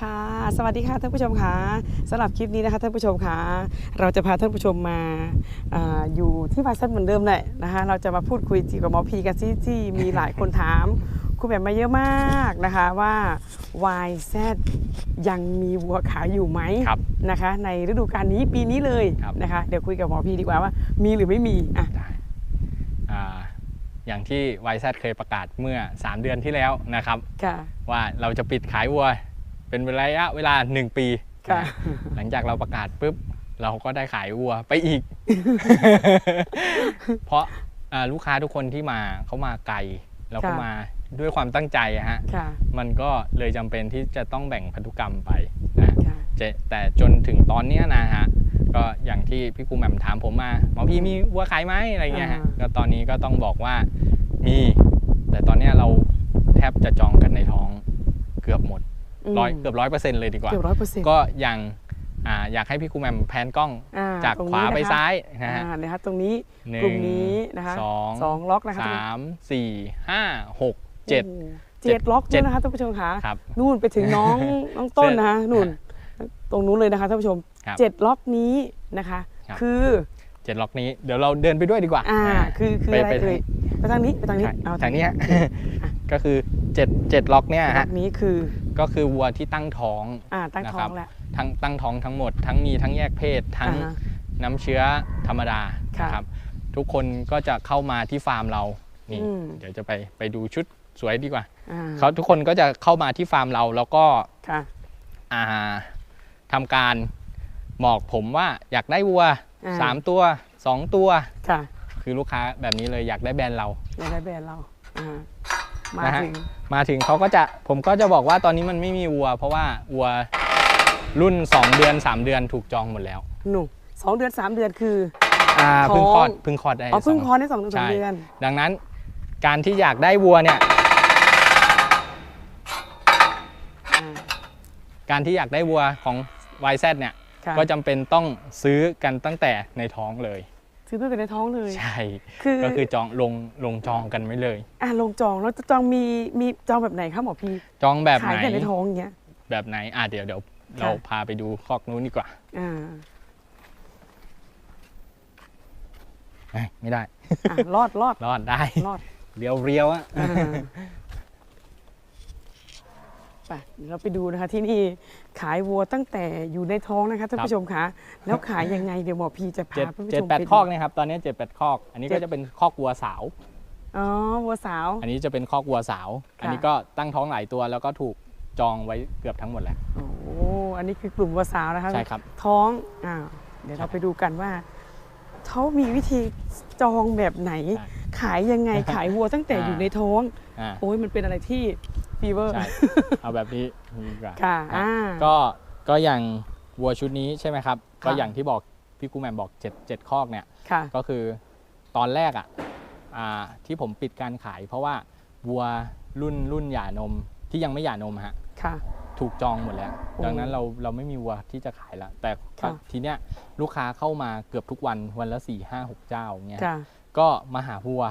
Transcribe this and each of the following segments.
ค่ะสวัสดีค่ะท่านผู้ชมค่ะสำหรับคลิปนี้นะคะท่านผู้ชมค่ะเราจะพาท่านผู้ชมมาอาอยู่ที่วายซัเหมือนเดิมแหละนะคะเราจะมาพูดคุยเกี่ยวกับหมอพีกันที่ที่มีหลายคนถาม คุณแบบมาเยอะมากนะคะว่าว YZ ยังมีวัวขายอยู่ไหมครับนะคะ ในฤดูกาลนี้ปีนี้เลยครับนะคะ เดี๋ยวคุยกับหมอพีดีกว่าว่ามีหรือไม่มีอะได้อ่า อย่างที่ YZ เคยประกาศเมื่อ 3 เดือนที่แล้วนะครับ ค่ะ ว่าเราจะปิดขายวัว เป็นระยะเวลา 1 ปีค่ะ นะหลังจากเราประกาศปุ๊บ เราก็ได้ขายวัวไปอีก เพราะอ่าลูกค้าทุกคนที่มาเขามาไกลแล้วก็ค่ะ มาด้วยความตั้งใจอะฮะ ค่ะ มันก็เลยจำเป็นที่จะต้องแบ่งพันธุกรรมไปนะ ค่ะ เจแต่จนถึงตอนเนี้ยนะฮะ ก็อย่างที่พี่ครูแหม่มถามผมมาหมอพี่มีวัวขายไหมอะไรเงี้ยฮะอ่าก็ตอนนี้ก็ต้องบอกว่ามีแต่ตอนเนี้ยเราแทบจะจองกันในท้องเกือบหมดร้อยเกือบร้อยเปอร์เซ็นต์เลยดีกว่าเกือบร้อยเปอร์เซ็นต์ก็อย่างอ่าอยากให้พี่ครูแหม่มแพนกล้องจากขวาไปซ้ายนะฮะอ่านะคะตรงนี้หนึ่กลุ่มนี้นะคะสองสองล็อกนะคะสามสี่ห้าหกเจ็ดโอ้โหเจ็ดล็อกเจ็ด้วยดนะคะท่านผู้ชมค่ะครับนู่นไปถึงน้องน้องต้นนะคะนู่น ตรงนู้นเลยนะคะท่านผู้ชม ครับ เจ็ดล็อกนี้นะคะ ครับ คือเจ็ดล็อกนี้เดี๋ยวเราเดินไปด้วยดีกว่าอ่าอ่าคือคือไปอะไรไปเอ่ยไปทางนี้ไปทางนี้ใช่เอาทางนี้ฮะก็คือเจ็ดเจ็ดล็อกเนี่ยล็อฮะกนี้คือก็คือวัวที่ตั้งท้อง อ่าตั้งนะท้ครัอบงแล้ว ทั้งตั้งท้องทั้งหมด ทั้งมีทั้งแยกเพศ ทั้งอ่าฮะน้ำเชื้อธรรมดาค่ะนะครับ ทุกคนก็จะเข้ามาที่ฟาร์มเรานี่อืม เดี๋ยวจะไปไปดูชุดสวยดีกว่าอ่าเขาทุกคนก็จะเข้ามาที่ฟาร์มเราแล้วก็ค่ะ อ่าทำการ บอกผมว่าอยากได้วัวอ่าสามตัวสองตัวค่ะคือลูกค้าแบบนี้เลยอยากได้แบรนด์เราอยากได้แบรนด์เราอ่ามานะฮะถึงมาถึงเขาก็จะผมก็จะบอกว่าตอนนี้มันไม่มีวัว เพราะว่าวัวรุ่น 2 เดือน 3 เดือนถูกจองหมดแล้วหนูสองเดือนสามเดือนคืออ่าท้องเพิ่งคลอดเพิ่งคลอดได้อ๋อเพิ่งสคลอดได้สองเดือนสามใช่เดือน ดังนั้นการที่อยากได้วัวเนี่ยอ่าการที่อยากได้วัวของ YZ เนี่ยค่ะ ก็จำเป็นต้องซื้อกันตั้งแต่ในท้องเลย ซื้อตั้งแต่ในท้องเลย ใช่คือก็คือจองลงลงจองกันไว้เลยอ่าลงจองแล้วจะจองมีมีจองแบบไหนคะหมอพีจองแบบขายไหนแต่ในท้องอย่างเงี้ยแบบไหนอะเดี๋ยวเดี๋ยวค่ะเราพาไปดูคอกนู้นดีกว่าอ่าเอ้ยไม่ได้อะรอดรอดรอดได้รอดเรียวเรียวๆอะอ่า ไปเดี๋ยวเราไปดูนะคะที่นี่ขายวัวตั้งแต่อยู่ในท้องนะคะท่านผู้ชมคะแล้วขายยังไงเดี๋ยวหมอพีจะพาเจ็ดท่านผู้เจ็ดชมแปดไปคอกเนี่ยครับตอนนี้เจ็ดแปดคอก อันนี้เจ็ก็ดจะเป็นคอกวัวสาวอ๋อวัวสาว อันนี้จะเป็นคอกวัวสาว อันนี้ก็ตั้งท้องหลายตัวแล้วก็ถูกจองไว้เกือบทั้งหมดแล้วโอ้อันนี้คือกลุ่มวัวสาวนะคะใช่ครับท้องอ่าวเดี๋ยวเราไปดูกันว่าเขามีวิธีจองแบบไหนใช่ขายยังไงขายวัวตั้งแต่อ่าอยู่ในท้องอ่าโอ้ยมันเป็นอะไรที่ ฟีเวอร์ ใช่ เอาแบบนี้ดีกว่าค่ะครับอ่า ก็ก็อย่างวัวชุดนี้ใช่ไหมครับ ค่ะ ก็อย่างที่บอกพี่กูแมมบอกเจ็ดเจ็ดคอกเนี่ย ค่ะ ก็คือตอนแรกอะอ่าที่ผมปิดการขาย เพราะว่าวัวรุ่นรุ่นหย่านมที่ยังไม่หย่านมฮะ ค่ะ ถูกจองหมดแล้วโอ้ดังนั้นเราเราไม่มีวัวที่จะขายแล้วแต่ค่ะ ทีเนี้ยลูกค้าเข้ามาเกือบทุกวันวันละ4ี่ห้าหกเจ้าเงี้ย ค่ะก็มาหาวัว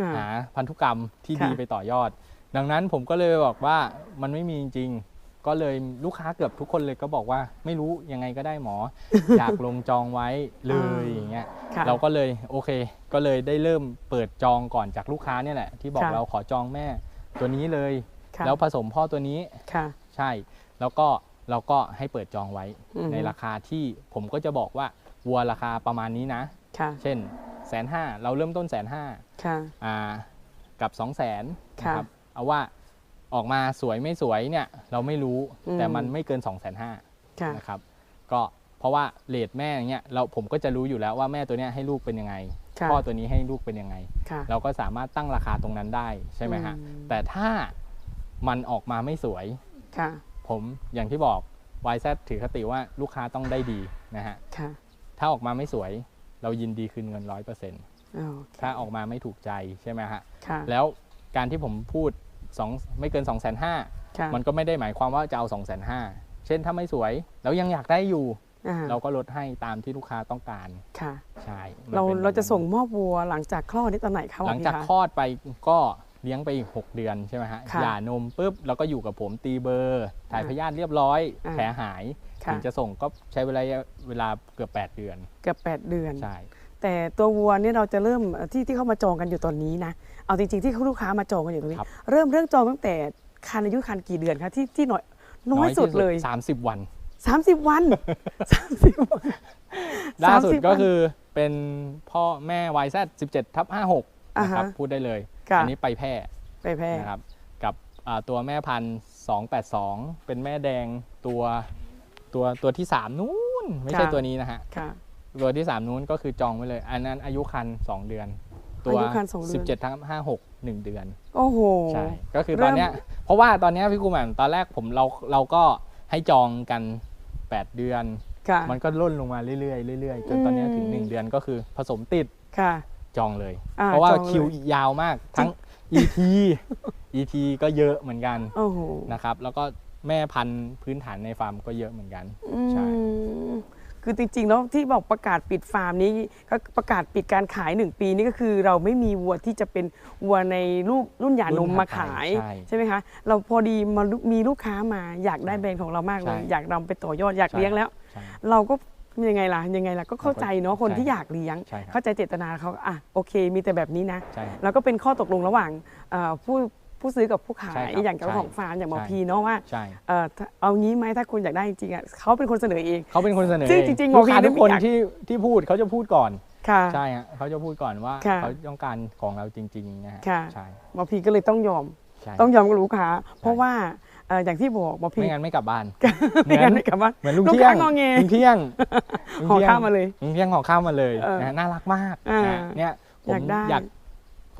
อ่า หาพันธุกรรมที่ค่ะ ดีไปต่อยอด ดังนั้นผมก็เลยบอกว่ามันไม่มีจริงๆ ก็เลยลูกค้าเกือบทุกคนเลยก็บอกว่าไม่รู้ยังไงก็ได้หมอ อยากลงจองไว้เลยอย่างเงี้ยค่ะ เราก็เลยโอเค ก็เลยได้เริ่มเปิดจองก่อนจากลูกค้าเนี่ยแหละ ที่บอกค่ะ เราขอจองแม่ตัวนี้เลย ค่ะแล้วผสมพ่อตัวนี้ค่ะ ใช่ แล้วก็เราก็ให้เปิดจองไว้อืมในราคาที่ผมก็จะบอกว่าวัวราคาประมาณนี้นะ ค่ะ เช่นแสนห้าเราเริ่มต้นแสนห้าค่ะ อ่ากับ2 0 0 0 0นค่ะ นะครับ เอาว่าออกมาสวยไม่สวยเนี่ยเราไม่รู้อืมแต่มันไม่เกิน 2 5 0 0 0ค่ะนะครับก็เพราะว่าเลทแม่อย่างเงี้ยเราผมก็จะรู้อยู่แล้วว่าแม่ตัวเนี้ยให้ลูกเป็นยังไงค่ะพ่อตัวนี้ให้ลูกเป็นยังไงค่ะเราก็สามารถตั้งราคาตรงนั้นได้ใช่ไหมฮะอืมแต่ถ้ามันออกมาไม่สวยค่ะผมอย่างที่บอก YZ ถือคติว่าลูกค้าต้องได้ดีนะฮะค่ะถ้าออกมาไม่สวยเรายินดีคืนเงิน100%อ๋อถ้าออกมาไม่ถูกใจใช่ไหมฮะค่ะแล้วการที่ผมพูด 2ไม่เกิน2 5 0 0 0ค่ะมันก็ไม่ได้หมายความว่าจะเอา2 5 0 0 0เช่นถ้าไม่สวยแล้วยังอยากได้อยู่ อ่าเราก็ลดให้ตามที่ลูกค้าต้องการค่ะ ใช่มันเราป็นเราจะแบบนั้นส่งมอบวัวหลังจากคลอดนี่ตอนไหนคะหลังจากพี่ะคลอดไปก็เลี้ยงไปอีก 6 เดือนใช่ไหมฮะค่ะหย่านมปุ๊บแล้วก็อยู่กับผมตีเบอร์ ถ่ายพยาธิเรียบร้อย อ่าแผลหายค่ะ ถึงจะส่งก็ใช้เวลาเวลาเกือบ 8 เดือน เกือบ8เดือน ใช่ แต่ตัววัวเนี่ยเราจะเริ่มเอ่อที่ที่เขามาจองกันอยู่ตอนนี้นะเอาจริงๆที่ลูกค้ามาจองกันอยู่ตรงนี้ครับเริ่มเริ่มจองตั้งแต่คันอายุคันกี่เดือนคะที่ที่น้อยน้อยสุดเลยที่30 วัน 30 วัน30วันล่าสุด30ก็วันคือเป็นพ่อแม่ YZ 17ทับ56อ่านะฮะครับพูดได้เลยค่ะอันี้ไปแพร่ไปแพร่นะครับกับอ่าตัวแม่พันธุ์282เป็นแม่แดงตัวตัวตัวที่3นู้นไม่ใช่ตัวนี้นะฮะค่ะ ตัวที่ 3 นู้นก็คือจองไว้เลย อันนั้นอายุคัน 2 เดือน ตัว อายุครรภ์สองเดือน 17ทับ56 1 เดือน โอ้โห ใช่ ก็คือเริ่ตมอนเนี้ย เพราะว่าตอนเนี้ยพี่กูแหม่มตอนแรกผมเราเราก็ให้จองกัน 8 เดือน ค่ะ มันก็ล่นลงมาเรื่อยๆเรื่อยๆจนตอนเนี้ยถึง อืม 1 เดือนก็คือผสมติดค่ะ จองเลย อ่าเพราะว่าจองเลย คิวอีกยาวมากทั้ง ET ET ก็เยอะเหมือนกันโอ้โหนะครับ แล้วก็แม่พันธุ์พื้นฐานในฟาร์มก็เยอะเหมือนกันใช่อืม คือจริงๆแล้วที่บอกประกาศปิดฟาร์มนี้ก็ประกาศปิดการขายหนึ่งปีนี่ก็คือเราไม่มีวัวที่จะเป็นวัวในลูกรุ่นหย่านมมาขายใช่ใช่ไหมคะเราพอดีมาลุมีลูกค้ามาอยากได้แบรนด์ของเรามากเลย ใช่อยากนำไปต่อยอดอยากใช่ เลี้ยงแล้ว ใช่ เราก็ยังไงล่ะยังไงล่ะก็เข้าใจเนาะคนใช่ที่อยากเลี้ยง ใช่ครับ เข้าใจเจตนาเขาอะโอเค มีแต่แบบนี้นะ ใช่ แล้วก็เป็นข้อตกลงระหว่างเอ่อผู้ ผู้ซื้อกับผู้ขาใช่ยครับอย่างเจ้าของใช่ฟาร์มอย่างหมอใช่ พีเนาะว่าใช่ เอ่อถ้าเอางี้ไหมถ้าคุณอยากได้จริงๆอะเขาเป็นคนเสนอเอง เขาเป็นคนเสนอซึ่งเจริงๆลูกค้าหมอพีทุกคนไม่อยาก ที่ที่พูดเขาจะพูดก่อน ค่ะ ใช่ฮะเขาจะพูดก่อนว่าค่ะเขาต้องการของเราจริงๆนะฮะค่ะ ใช่หมอพีก็เลยต้องยอม ใช่ต้องยอมกับลูกค้า เพราะว่าเอ่ออย่างที่บอกหมอพีไม่งั้นไม่กลับบ้าน ไม่งั้นไม่กลับบ้านเหมือนลุงลูกเที่ยค้างงอแงลุงเที่ยงห่อข้าวมาเลยลุงเที่ยงห่อข้าวมาเลยเออนะฮะน่ารักมากอ่านะฮะเนี่ยผมอยากได้อยาก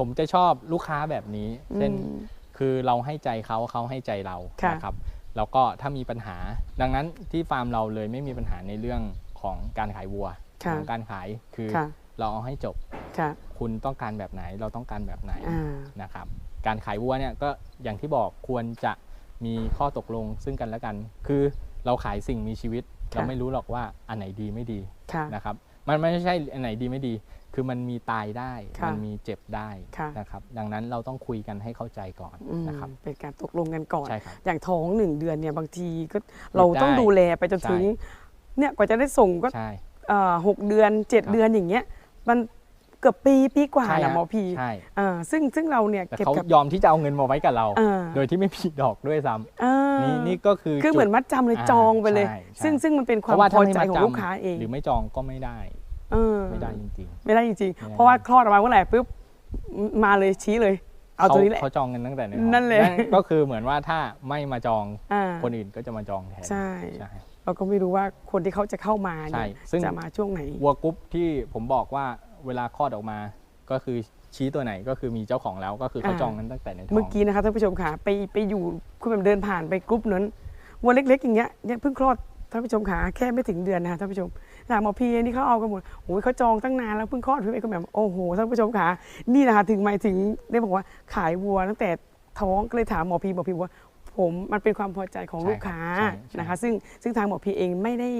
ผมจะชอบลูกค้าแบบนี้ เช่นอืมคือเราให้ใจเขาเขาให้ใจเราค่ะนะครับแล้วก็ถ้ามีปัญหา ดังนั้นที่ฟาร์มเราเลยไม่มีปัญหาในเรื่องของการขายวัวค่ะของการขายคือค่ะ เราเอาให้จบ ค่ะ คุณต้องการแบบไหนเราต้องการแบบไหนอ่า นะครับ การขายวัวเนี่ยก็อย่างที่บอกควรจะมีข้อตกลงซึ่งกันและกัน คือเราขายสิ่งมีชีวิตค่ะเราไม่รู้หรอกว่าอันไหนดีไม่ดีค่ะ นะครับ มันไม่ใช่อันไหนดีไม่ดี คือมันมีตายได้ ค่ะมันมีเจ็บได้ค่ะ นะครับ ดังนั้นเราต้องคุยกันให้เข้าใจก่อนอืมนะครับ เป็นการตกลงกันก่อน ใช่ครับ อย่างท้องหนึ่งเดือนเนี่ยบางทีก็เราได้ต้องดูแลไปจนถึงใช่เนี่ยกว่าจะได้ส่งก็ใช่ เอ่อหกเดือนเจ็ดครับ เดือนอย่างเงี้ย มันเกือบปีปีกว่าใช่นะฮะหมอพีใช่ อ่าซึ่งซึ่งเราเนี่ยแต่เก็บเขากับยอมที่จะเอาเงินมาไว้กับเรา อ่าโดยที่ไม่มีดอกด้วยซ้อ่าำ นี่นี่ก็คือคือเหมือนจุดมัดจำเลยอ่าจองไปเลยใช่ใช่ซึ่งซึ่งมันเป็นคเพวามราะว่าพถ้าอไม่ใจมาของจำลูกค้าเอง หรือไม่จองก็ไม่ได้เออไม่ได้จริงไม่ได้จริงไม่ได้ๆเพราะว่าคลอดออกมาเมื่อไหร่ปุ๊บมาเลยชี้เลยๆเอาตัวนี้แหละเขาจองกันตั้งแต่ในท้องนั่นแหละก็คือเหมือนว่าถ้าไม่มาจองอ่าคนอื่นก็จะมาจองแทนใช่ใช่เราก็ไม่รู้ว่าคนที่เขาจะเข้ามาใช่เนี่ยซึ่งจะมาช่วงไหนวัวกรุ๊ปที่ผมบอกว่าเวลาคลอดออกมาก็คือ ชี้ตัวไหนก็คือมีเจ้าของแล้วก็คือเขาอ่าจองกันตั้งแต่ในท้องเมื่อกี้นะคะท่านผู้ชมค่ะไปไปอยู่คุณแบบเดินผ่านไปกรุ๊ปนั้นวัวเล็ก ๆ อย่างเงี้ยเนี่ยเพิ่งคลอดท่านผู้ชมขาแค่ไม่ถึงเดือนนะคะท่านผู้ชมถามหมอพีนี่เขาเอากันหมดโอ้ยเขาจองตั้งนานแล้วเพิ่งคลอดพี่เอกคุณแบบโอ้โหท่านผู้ชมขานี่นะคะถึงหมายถึงได้บอกว่าขายวัวตั้งแต่ท้องก็เลยถามหมอพีหมอพีบอกว่าผมมันเป็นความพอใจของใช่ลูกค้าครับใช่ใช่นะคะ ซึ่งซึ่งทางหมอพีเองไม่ได้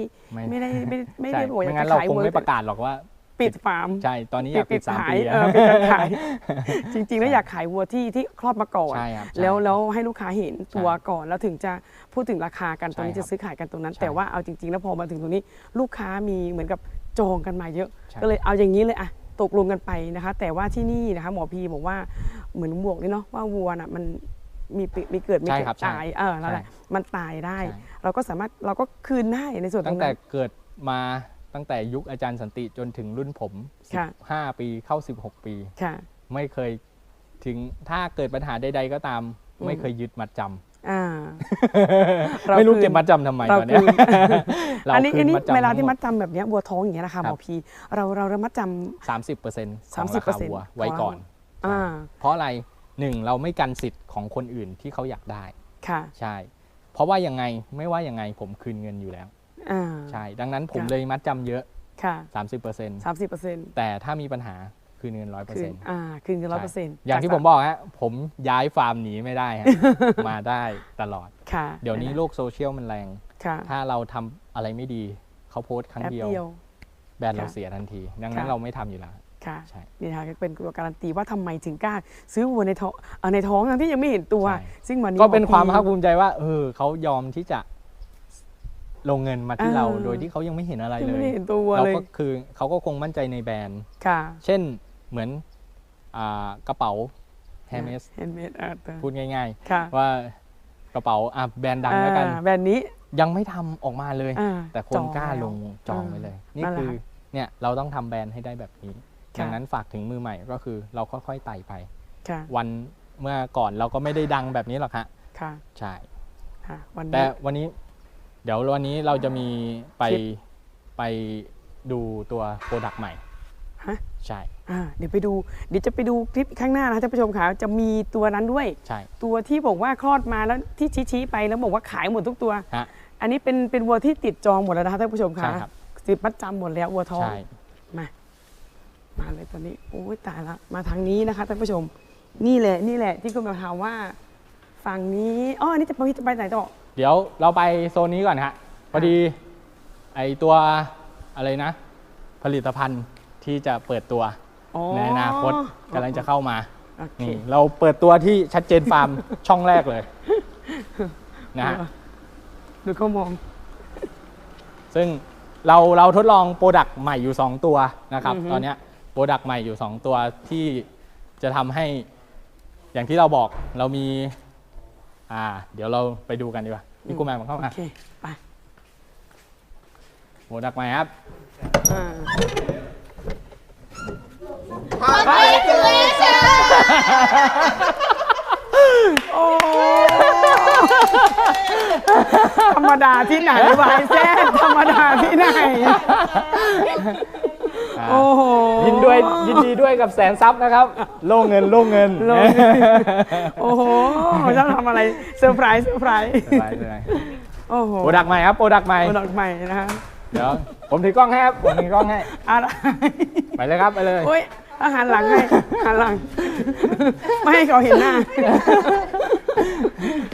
ไม่ได้ไม่ได้ไม่ใช่ได้บอกว่าอยาไม่กงั้นจะเราขายคงวัวไม่ประกาศหรอกว่า ปิดฟาร์มใช่ตอนนี้อยากปิดสามขายปีเอแล้วอปิดการขาย จริงๆ แล้วอยากขายวัวที่ที่คลอดมาก่อนใช่ครับใช่แล้วแล้วให้ลูกค้าเห็นตัวก่อนแล้วถึงจะพูดถึงราคากันตรงนี้ใช่ครับจะซื้อขายกันตรงนั้นใช่แต่ว่าเอาจริง ๆ แล้วพอมาถึงตรงนี้ลูกค้ามีเหมือนกับจองกันมาเยอะใช่ก็เลยเอาอย่างนี้เลยอะตกลงกันไปนะคะ แต่ว่าที่นี่นะคะหมอพีบอกว่าเหมือนบวกเลยเนาะว่าวัวน่ะมันมีปิมีเกิดมีใช่เกิครับดใช่ตายเออนั่นแหละมันตายได้ใช่เราก็สามารถเราก็คืนได้ในส่วนตตั้รงงแต่นั้นเกิดมา ตั้งแต่ยุคอาจารย์สันติจนถึงรุ่นผมค่ะ 15ปีเข้า 16 ปี ค่ะ ไม่เคยถึงถ้าเกิดปัญหาใด ๆ ก็ตาม อืม ไม่เคยยึดมัดจำอ่า เราไม่รู้คืนเก็บมัดจำทำไมเราตอนเนี้ยคืนเราอันนี้คือันนี้มัดจำเวลาที่ทั้งหมัดจำแบบเนี้ยวัวท้องอย่างเงี้ยนะคะหมอพีเราเราเรามัดจำ สามสิบเปอร์เซ็นต์ของราคา30%วัวไว้ก่อน อ่าเพราะอะไรหนึ่งเราไม่กันสิทธิ์ของคนอื่นที่เขาอยากได้ ค่ะ ใช่ เพราะว่ายังไงไม่ว่ายังไงผมคืนเงินอยู่แล้ว อ่า ใช่ ดังนั้นผมค่ะ เลยมัดจำเยอะ ค่ะ30%สามสิบเปอร์เซ็นต์แต่ถ้ามีปัญหาคืนเงินคืน100%อ่าคืนเงินร้อยเปอร์เซ็นต์อย่างที่ผมบอกฮะผมย้ายฟาร์มหนีไม่ได้ฮะ มาได้ตลอด ค่ะเดี๋ยวนี้โลกโซเชียลมันแรง ค่ะถ้าเราทำอะไรไม่ดีเขาโพสต์ครั้งแป๊บเดียว เดียว แบรนด์เราค่ะเสียทันที ดังนั้นค่ะ เราไม่ทำอยู่แล้ว ค่ะใช่นี่นะคะเป็นตัวการันตีว่าทำไมถึงกล้า ซื้อวัวในท้องเอ่อในท้องทั้งที่ยังไม่เห็นตัว ใช่ ซึ่งวันนี้ก็เป็นหอความพีภาคภูมิใจว่าเออเขายอมที่จะ ลงเงินมาที่เออเราโดยที่เขายังไม่เห็นอะไรยังเลไม่ยเห็นตัวเราเลย ก็คือเขาก็คงมั่นใจในแบรนด์ ค่ะเช่นเหมือนอ่ากระเป๋าแฮมเมสแฮนด์เมดอาร์ตพูดง่ายค่ะๆ ว่ากระเป๋าอะแบรนด์ดังแล้วกัน อ่าแบรนด์นี้ยังไม่ทำออกมาเลย อ่าแต่คจนองกล้าแล้วลงจองไว้เลย นี่นั่นแหละคือเนี่ยเราต้องทำแบรนด์ให้ได้แบบนี้ค่ะ ดังนั้นฝากถึงมือใหม่ก็คือเราค่อยๆไต่ไป ค่ะวันเมื่อก่อนเราก็ไม่ได้ดังแบบนี้หรอกฮะค่ะใช่ ค่ะ วันแต่นี้วันนี้ เดี๋ยววันนี้เราจะมีไปคลิปไปดูตัวโปรดักต์ใหม่ ฮะใช่ อ่าเดี๋ยวไปดู เดี๋ยวจะไปดูคลิปข้างหน้านะท่านผู้ชมค่ะจะมีตัวนั้นด้วย ใช่ ตัวที่บอกว่าคลอดมาแล้วที่ชี้ๆไปแล้วบอกว่าขายหมดทุกตัว ฮะ อันนี้เป็นเป็นวัวที่ติดจองหมดแล้วนะคะท่านผู้ชมค่ะใช่ครับ ติดมัดจำหมดแล้ววัวทอง ใช่ มา มาเลยตอนนี้ โอ้ยตายละ มาทางนี้นะคะท่านผู้ชม นี่แหละ นี่แหละ ที่คุณมาถามว่า ฝั่งนี้ อ๋ออันนี้จะไปจะไปไหนต่อ เดี๋ยวเราไปโซนนี้ก่อนฮะพอดีไอตัวอะไรนะ ผลิตภัณฑ์ที่จะเปิดตัวอ๋อในอนาคตกำลังจะเข้ามาโอเค นี่เราเปิดตัวที่ชัดเจนฟาร์ม ช่องแรกเลยนะฮะ ดูเขามอง ซึ่งเราเราทดลองโปรดักต์ใหม่อยู่ 2 ตัวนะครับ อือฮึ ตอนเนี้ยโปรดักต์ใหม่อยู่ 2 ตัวที่จะทำให้อย่างที่เราบอกเรามี อ่า เดี๋ยวเราไปดูกันดีกว่าพี่กูแมนมาเข้าโอมาเคไปโปรดักต์ใหม่ครับอ่าโอ้ธรรมดาที่ไหนวายแซ่บธรรมดาที่ไหนอ่า โอ้โห ยินด้วยยินดีด้วยกับแสนซับนะครับ โล่งเงินโล่งเงินโล่งเงิน โอ้โหจะทำอะไรเซอร์ไพรส์เซอร์ไพรส์สบายเลยโอ้โหโปรดักต์ใหม่ครับโปรดักต์ใหม่โปรดักต์ใหม่นะคะเดี๋ยวผมถือกล้องให้ครับผมถือกล้องให้อะไรไปเลยครับไปเลยโอ้ยอาหารหลังให้หันหลัง ไม่ให้เขาเห็นหน้า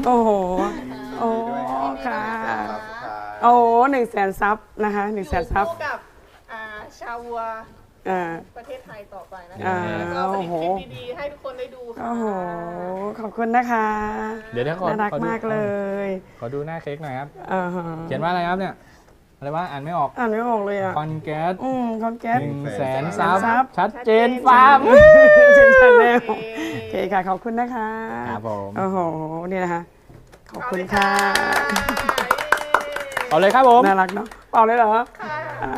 โอ้โห โอ้ค่ะ โอ้หนึ่งแสนซับนะคะหนึ่งแสนซับคู่กับอ่า ชาววัวอ่า ประเทศไทยต่อไปนะอ่าคะแล้วก็ผลิตโอ้คโหลิปดีๆให้ทุกคนได้ดูค่ะ โอ้โห ขอบคุณนะคะเดี๋ยวเดี๋ยวขอน่ารักขอดู มากเลยขอดูหน้าเค้กหน่อยครับ อ่าฮะเขียนว่าอะไรครับเนี่ย อะไรวะอ่านไม่ออก อ่านไม่ออกเลยอะ คอนแก๊สอืมคอนแก๊ส หนึ่งแสนซัซับ บชัดเจนฟาร์ม เชิญชาแนลโอโอเคเคค่ะ ขอบคุณนะคะครับผม โอ้โห นี่นะคะ ขอบคุณค่ะ เอาเลยครับผม น่ารักเนาะเปล่าเลยเหรอค่ะอ่า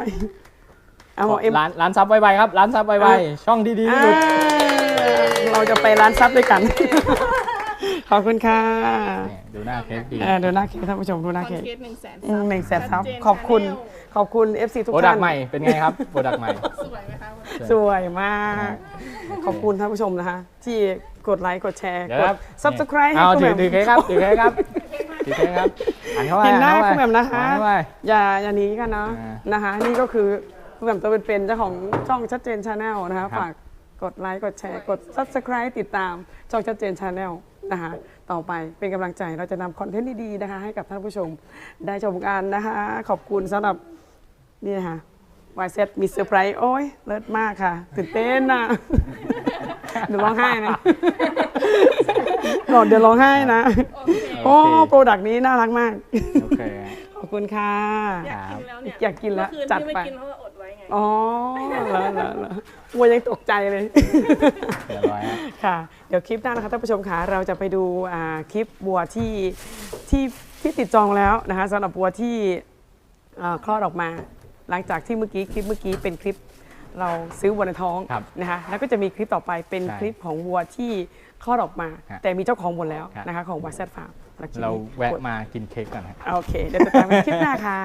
เอาหมอเอ็มร้านร้านซับไวๆครับร้านซับไวอะๆช่องดีๆที่อ่าสุดเราจะไปร้านซับด้วยกัน ขอบคุณค่ะเนี่ยดูหน้าเค้กดี เออดูหน้าเค้กท่านผู้ชมดูหน้าคอนเค้กเทนต์หนึ่งแสนอืมหนึ่งแสนซับชัดเจนขอบคุณ Channel ขอบคุณ FC ทุกโปรดักท่านต์ใหม่เป็นไงครับ โปรดักต์ใหม่ สวยไหมคะสวยมาก ขอบคุณท่านผู้ชมนะคะ ที่กดไลค์กดแชร์เดี๋ยวกครัดบ subscribe ให้เอาคุณถืแหอม่มถือเค้กครับถือเค้กครับถือเค้กครับอ่านเข้าไปเห็นหน้าอ่คุณแหม่มเข้าไปนะคะอ่านเข้าไป อย่าอย่าหนีกันเนาะอ่านะคะ นี่ก็คือ คุณแหม่มตัวเป็นๆเจ้าของช่องชัดเจนชาแนลนะคะครับฝากกดไลค์กดแชร์กด subscribe ติดตามช่องชัดเจนชาแนลนะคะต่อไปเป็นกำลังใจเราจะนำคอนเทนต์ดีๆนะคะให้กับท่านผู้ชมได้ชมกันนะคะ ขอบคุณสำหรับนี่นะคะวายเซตมีเซอร์ไพรส์โอ้ยเลิศมากค่ะ ตื่นเต้นนะเดี๋ยวร้องไห้นะหลอดเดี๋ยวร้องไห้นะ โอ้โปรดักต์นี้น่ารักมาก โอเคขอบคุณค่ะ อยากกินแล้วเนี่ยอยากกินแล้วเมื่อคืนจัดที่ไป ไม่กินเพราะว่าอดไว้ไงอ๋อแล้วแล้วแล้ววัวยังตกใจเลย เรียบร้อยฮะ ค่ะ เดี๋ยวคลิปหน้านะคะท่านผู้ชมค่ะเราจะไปดูอ่าคลิปบัวที่ที่ที่ติดจองแล้วนะคะสำหรับบัวที่เอ่อคลอดออกมา หลังจากที่เมื่อกี้คลิปเมื่อกี้เป็นคลิปเราซื้อวัวในท้องครับนะคะแล้วก็จะมีคลิปต่อไปเป็นใช่คลิปของวัวที่คลอดออกมา ฮะแต่มีเจ้าของหมดแล้วครับ นะคะของวาซฟาร์มเราแวะมากินเค้กก่อนฮะ โอเคเดี๋ยวติดตามกันคลิปหน้าค่ะ